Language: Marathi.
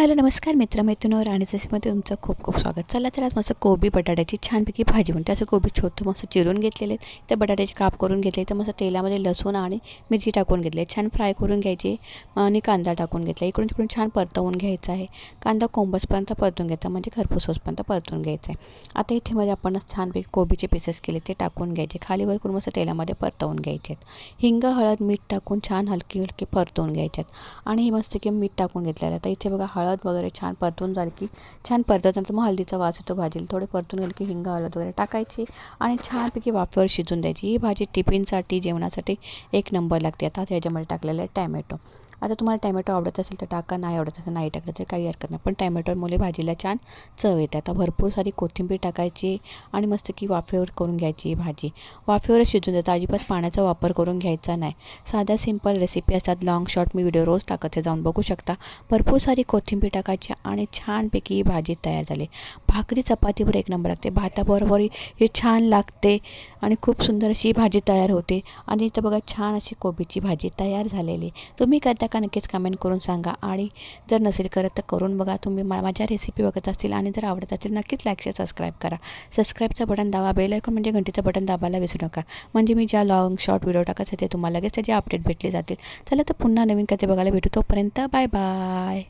हॅलो नमस्कार मित्रमैत्रिणीवर आणि रेसिपीमध्ये तुमचं खूप खूप स्वागत. चला तर आज मस्त कोबी बटाट्याची छानपैकी भाजी म्हणते असं कोबी छोटं मस्त चिरून घेतलेले त्या बटाट्याचे काप करून घेतले तर मस्त तेलामध्ये लसूण आणि मिरची टाकून घेतले छान फ्राय करून घ्यायची आणि कांदा टाकून घेतला. इकडून तिकडून छान परतवून घ्यायचा आहे. कांदा कोंबसपर्यंत परतून घ्यायचा म्हणजे खरपूसपर्यंत परतून घ्यायचा आहे. आता इथे मध्ये आपण छानपैकी कोबीचे पीसेस केले ते टाकून घ्यायचे. खालीवर करून मस्त तेलामध्ये परतवून घ्यायचे आहेत. हिंग हळद मीठ टाकून छान हलकी हलकी परतवून घ्यायचे आहेत. आणि हे मस्त की मीठ टाकून घेतलेलं तर इथे बघा हळद हळद वगैरे छान परतून झाली की छान परतल्यानंतर मग हळदीचा वास येतो भाजीला. थोडे परतून गेलं की हिंग हळद वगैरे टाकायची आणि छानपैकी वाफेवर शिजून द्यायची. ही भाजी टिफिनसाठी जेवणासाठी एक नंबर लागते. आता ह्याच्यामध्ये टाकलेलं आहे टॅमॅटो. आता तुम्हाला टॅमॅटो आवडत असेल तर टाका. नाही आवडत असेल नाही टाकलं तर काही हरकत नाही. पण टॅमॅटोमुळे भाजीला छान चव येते. आता भरपूर सारी कोथिंबीर टाकायची आणि मस्त की वाफेवर करून घ्यायची ही भाजी. वाफेवर शिजून देतात अजिबात पाण्याचा वापर करून घ्यायचा नाही. साध्या सिंपल रेसिपी असतात. लॉंग शॉर्ट मी व्हिडिओ रोज टाकत आहे. जाऊन बघू शकता. भरपूर सारी कोथिंबीर टाकायची आणि छानपैकी ही भाजी तयार झाली. भाकरी चपातीवर एक नंबर लागते. भाताबरोबर हे छान लागते आणि खूप सुंदर अशी भाजी तयार होते. आणि इथं बघा छान अशी कोबीची भाजी तयार झालेली. तुम्ही करता का नक्कीच कमेंट करून सांगा. आणि जर नसेल करत तर करून बघा. तुम्ही मा माझ्या रेसिपी बघत असतील आणि जर आवडत असेल नक्कीच लाईक शेअर सबस्क्राईब करा. सबस्क्राईबचं बटन दाबा बेल ऐकून म्हणजे घंटीचं बटन दाबायला विसरू नका. म्हणजे मी ज्या लॉंग शॉर्ट व्हिडिओ टाकत ते तुम्हाला लगेच त्याचे अपडेट भेटले जातील. चला तर पुन्हा नवीन कथे बघायला भेटू. तोपर्यंत बाय बाय